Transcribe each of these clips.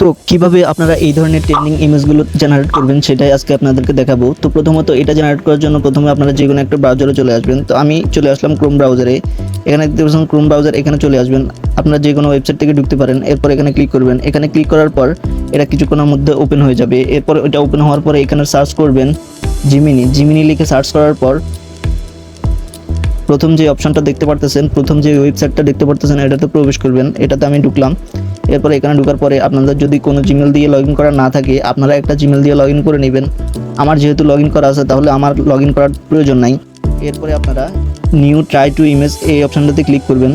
তো কীভাবে আপনারা এই ধরনের ট্রেন্ডিং ইমেজগুলো জেনারেট করবেন সেটাই আজকে আপনাদেরকে দেখাবো। তো প্রথমত এটা জেনারেট করার জন্য প্রথমে আপনারা যে কোনো একটা ব্রাউজারে চলে আসবেন। তো আমি চলে আসলাম ক্রোম ব্রাউজারে এখানে দেখতে পাচ্ছেন ক্রোম ব্রাউজার এখানে চলে আসবেন। আপনারা যে কোনো ওয়েবসাইট থেকে ঢুকতে পারেন। এরপর এখানে ক্লিক করবেন। এখানে ক্লিক করার পর এটা কিছুক্ষণের মধ্যে ওপেন হয়ে যাবে। এরপর এটা ওপেন হওয়ার পরে এখানে সার্চ করবেন জিমিনি জিমিনি লিখে সার্চ করার পর প্রথম যে অপশনটা দেখতে পারতেছেন, প্রথম যে ওয়েবসাইটটা দেখতে পারতেছেন, এটাতে প্রবেশ করবেন। এটাতে আমি ঢুকলাম। এরপর এখানে ঢোকার পরে আপনাদের যদি কোনো জিমেল দিয়ে লগ ইন করা না থাকে, আপনারা একটা জিমেল দিয়ে লগ ইন করে নেবেন। আমার যেহেতু লগ ইন করা আছে, তাহলে আমার লগ ইন করার প্রয়োজন নাই। এরপরে আপনারা নিউ ট্রাই টু ইমেজ এই অপশনটাতে ক্লিক করবেন।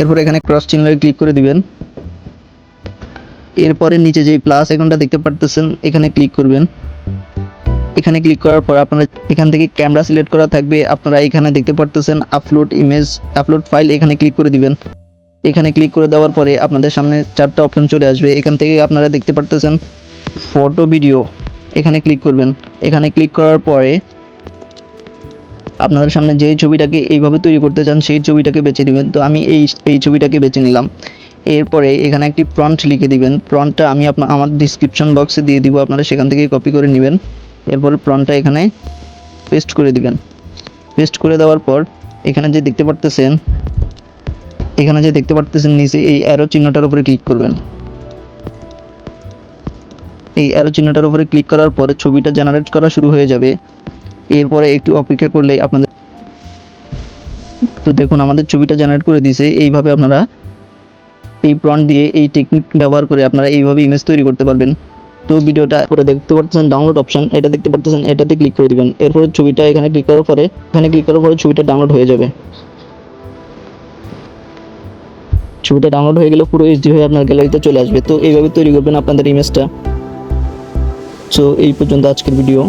এরপর এখানে ক্রস চিহ্নে ক্লিক করে দিবেন। এরপরে নিচে যে প্লাস আইকনটা দেখতে পারতেছেন, এখানে ক্লিক করবেন। এখানে ক্লিক করার পর আপনারা এখান থেকে ক্যামেরা সিলেক্ট করা থাকবে। আপনারা এখানে দেখতে পারতেছেন আপলোড ইমেজ আপলোড ফাইল এখানে ক্লিক করে দিবেন। এখানে ক্লিক করে দেওয়ার পরে আপনাদের সামনে চারটা অপশন চলে আসবে। এখান থেকে আপনারা দেখতে পারতেছেন ফটো ভিডিও এখানে ক্লিক করবেন। এখানে ক্লিক করার পরে আপনাদের সামনে যে ছবিটাকে এইভাবে তৈরি করতে চান, সেই ছবিটাকে বেছে নেবেন। তো আমি এই এই ছবিটাকে বেছে নিলাম। এরপরে এখানে একটি প্রন্ট লিখে দিবেন। প্রন্টটা আমি আপনার আমার ডিসক্রিপশন বক্সে দিয়ে দিব। আপনারা সেখান থেকে কপি করে নেবেন। এরপরে প্রন্টটা এখানে পেস্ট করে দিবেন। পেস্ট করে দেওয়ার পর এখানে যে দেখতে পারতেছেন এখানে যে দেখতে পারতেছেন নিচে এই অ্যারো চিহ্নটার উপরে ক্লিক করবেন। এই অ্যারো চিহ্নটার উপরে ক্লিক করার পরে ছবিটা জেনারেট করা শুরু হয়ে যাবে। এরপরে একটু অপেক্ষা করলেই আপনাদের তো দেখুন, আমাদের ছবিটা জেনারেট করে দিয়েছে। এইভাবে আপনারা এই প্রন্ট দিয়ে এই টেকনিক ব্যবহার করে আপনারা এইভাবে ইমেজ তৈরি করতে পারবেন। তো ভিডিওটা পরে দেখতে পাচ্ছেন ডাউনলোড অপশন এটা দেখতে পাচ্ছেন এটাতে ক্লিক করে দিবেন। এরপরে ছবিটা এখানে ক্লিক করার পরে, এখানে ক্লিক করার পরে ছবিটা ডাউনলোড হয়ে যাবে। ছবিটা ডাউনলোড হয়ে গেলে পুরো এইচডি হয়ে আপনার গ্যালারিতে চলে আসবে। তো এইভাবে তৈরি করবেন আপনাদের ইমেজটা সো এই পর্যন্ত আজকের ভিডিও